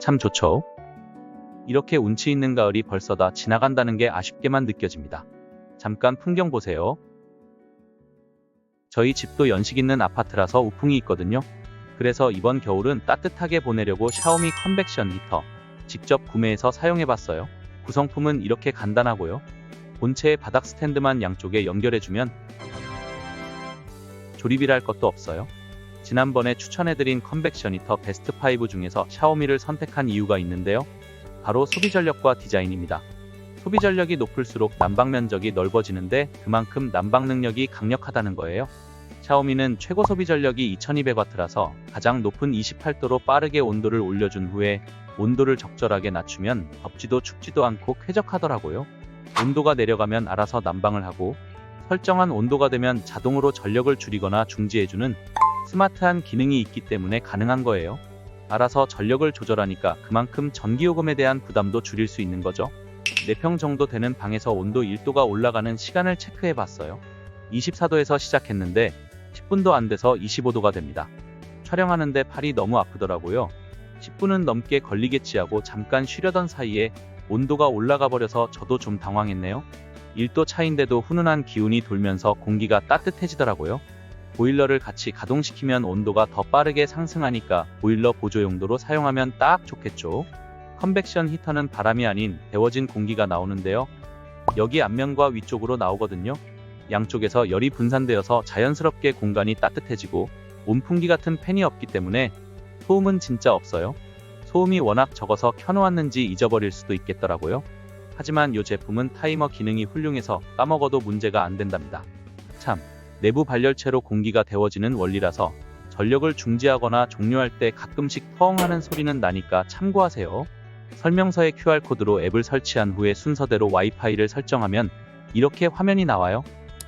참 좋죠. 이렇게 운치 있는 가을이 벌써 다 지나간다는 게 아쉽게만 느껴집니다. 잠깐 풍경 보세요. 저희 집도 연식 있는 아파트라서 우풍이 있거든요. 그래서 이번 겨울은 따뜻하게 보내려고 샤오미 컨벡션 히터 직접 구매해서 사용해봤어요. 구성품은 이렇게 간단하고요. 본체의 바닥 스탠드만 양쪽에 연결해주면 조립이랄 것도 없어요. 지난번에 추천해드린 컨벡션 히터 베스트 5 중에서 샤오미를 선택한 이유가 있는데요. 바로 소비 전력과 디자인입니다. 소비 전력이 높을수록 난방 면적이 넓어지는데 그만큼 난방 능력이 강력하다는 거예요. 샤오미는 최고 소비 전력이 2200W라서 가장 높은 28도로 빠르게 온도를 올려준 후에 온도를 적절하게 낮추면 덥지도 춥지도 않고 쾌적하더라고요. 온도가 내려가면 알아서 난방을 하고 설정한 온도가 되면 자동으로 전력을 줄이거나 중지해주는 스마트한 기능이 있기 때문에 가능한 거예요. 알아서 전력을 조절하니까 그만큼 전기요금에 대한 부담도 줄일 수 있는 거죠. 4평 정도 되는 방에서 온도 1도가 올라가는 시간을 체크해 봤어요. 24도에서 시작했는데 10분도 안 돼서 25도가 됩니다. 촬영하는데 팔이 너무 아프더라고요. 10분은 넘게 걸리겠지 하고 잠깐 쉬려던 사이에 온도가 올라가 버려서 저도 좀 당황했네요. 1도 차인데도 훈훈한 기운이 돌면서 공기가 따뜻해지더라고요. 보일러를 같이 가동시키면 온도가 더 빠르게 상승하니까 보일러 보조 용도로 사용하면 딱 좋겠죠. 컨벡션 히터는 바람이 아닌 데워진 공기가 나오는데요. 여기 앞면과 위쪽으로 나오거든요. 양쪽에서 열이 분산되어서 자연스럽게 공간이 따뜻해지고 온풍기 같은 팬이 없기 때문에 소음은 진짜 없어요. 소음이 워낙 적어서 켜놓았는지 잊어버릴 수도 있겠더라고요. 하지만 이 제품은 타이머 기능이 훌륭해서 까먹어도 문제가 안 된답니다. 참, 내부 발열체로 공기가 데워지는 원리라서 전력을 중지하거나 종료할 때 가끔씩 펑하는 소리는 나니까 참고하세요. 설명서에 QR코드로 앱을 설치한 후에 순서대로 와이파이를 설정하면 이렇게 화면이 나와요.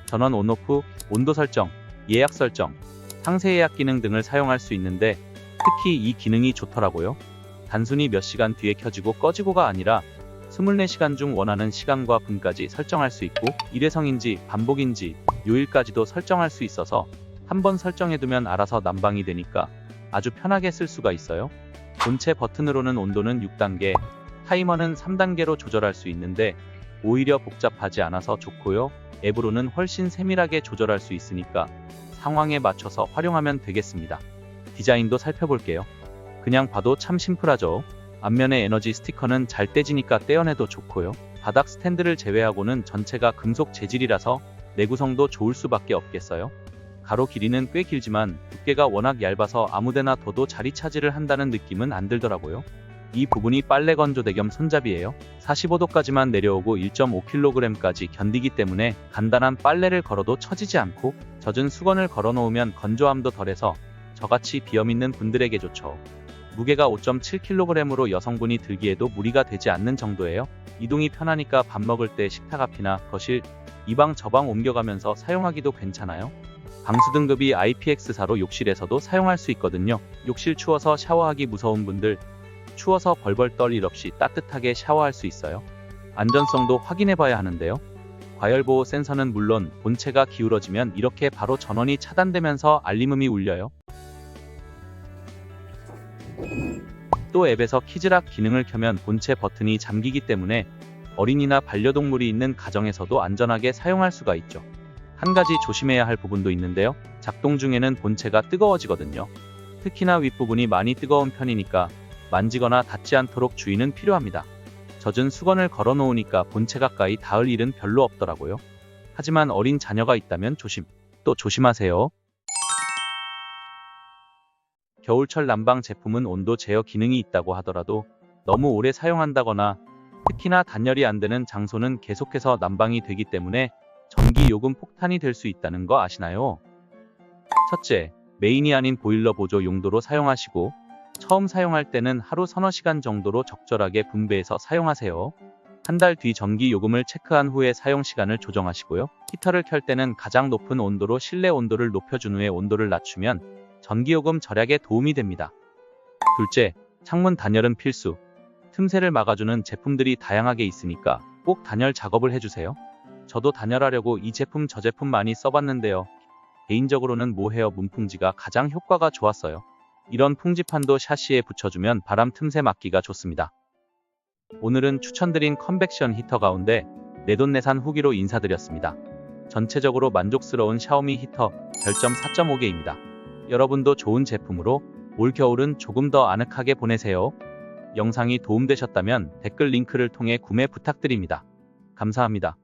전원 온오프, 온도 설정, 예약 설정, 상세 예약 기능 등을 사용할 수 있는데 특히 이 기능이 좋더라고요. 단순히 몇 시간 뒤에 켜지고 꺼지고가 아니라 24시간 중 원하는 시간과 분까지 설정할 수 있고 일회성인지 반복인지 요일까지도 설정할 수 있어서 한번 설정해두면 알아서 난방이 되니까 아주 편하게 쓸 수가 있어요. 본체 버튼으로는 온도는 6단계, 타이머는 3단계로 조절할 수 있는데 오히려 복잡하지 않아서 좋고요. 앱으로는 훨씬 세밀하게 조절할 수 있으니까 상황에 맞춰서 활용하면 되겠습니다. 디자인도 살펴볼게요. 그냥 봐도 참 심플하죠. 앞면의 에너지 스티커는 잘 떼지니까 떼어내도 좋고요. 바닥 스탠드를 제외하고는 전체가 금속 재질이라서 내구성도 좋을 수밖에 없겠어요. 가로 길이는 꽤 길지만 두께가 워낙 얇아서 아무데나 둬도 자리 차지를 한다는 느낌은 안 들더라고요. 이 부분이 빨래 건조대 겸 손잡이에요. 45도까지만 내려오고 1.5kg까지 견디기 때문에 간단한 빨래를 걸어도 처지지 않고 젖은 수건을 걸어 놓으면 건조함도 덜해서 저같이 비염 있는 분들에게 좋죠. 무게가 5.7kg으로 여성분이 들기에도 무리가 되지 않는 정도예요. 이동이 편하니까 밥 먹을 때 식탁 앞이나 거실, 이 방 저 방 옮겨가면서 사용하기도 괜찮아요. 방수 등급이 IPX4로 욕실에서도 사용할 수 있거든요. 욕실 추워서 샤워하기 무서운 분들, 추워서 벌벌 떨 일 없이 따뜻하게 샤워할 수 있어요. 안전성도 확인해 봐야 하는데요. 과열보호 센서는 물론 본체가 기울어지면 이렇게 바로 전원이 차단되면서 알림음이 울려요. 또 앱에서 키즈락 기능을 켜면 본체 버튼이 잠기기 때문에 어린이나 반려동물이 있는 가정에서도 안전하게 사용할 수가 있죠. 한 가지 조심해야 할 부분도 있는데요. 작동 중에는 본체가 뜨거워지거든요. 특히나 윗부분이 많이 뜨거운 편이니까 만지거나 닿지 않도록 주의는 필요합니다. 젖은 수건을 걸어 놓으니까 본체 가까이 닿을 일은 별로 없더라고요. 하지만 어린 자녀가 있다면 조심, 또 조심하세요. 겨울철 난방 제품은 온도 제어 기능이 있다고 하더라도 너무 오래 사용한다거나 특히나 단열이 안 되는 장소는 계속해서 난방이 되기 때문에 전기 요금 폭탄이 될 수 있다는 거 아시나요? 첫째, 메인이 아닌 보일러 보조 용도로 사용하시고 처음 사용할 때는 하루 서너 시간 정도로 적절하게 분배해서 사용하세요. 한 달 뒤 전기 요금을 체크한 후에 사용 시간을 조정하시고요. 히터를 켤 때는 가장 높은 온도로 실내 온도를 높여준 후에 온도를 낮추면 전기요금 절약에 도움이 됩니다. 둘째, 창문 단열은 필수. 틈새를 막아주는 제품들이 다양하게 있으니까 꼭 단열 작업을 해주세요. 저도 단열하려고 이 제품 저 제품 많이 써봤는데요. 개인적으로는 모헤어 문풍지가 가장 효과가 좋았어요. 이런 풍지판도 샤시에 붙여주면 바람 틈새 막기가 좋습니다. 오늘은 추천드린 컨벡션 히터 가운데 내돈내산 후기로 인사드렸습니다. 전체적으로 만족스러운 샤오미 히터 별점 4.5개입니다. 여러분도 좋은 제품으로 올 겨울은 조금 더 아늑하게 보내세요. 영상이 도움되셨다면 댓글 링크를 통해 구매 부탁드립니다. 감사합니다.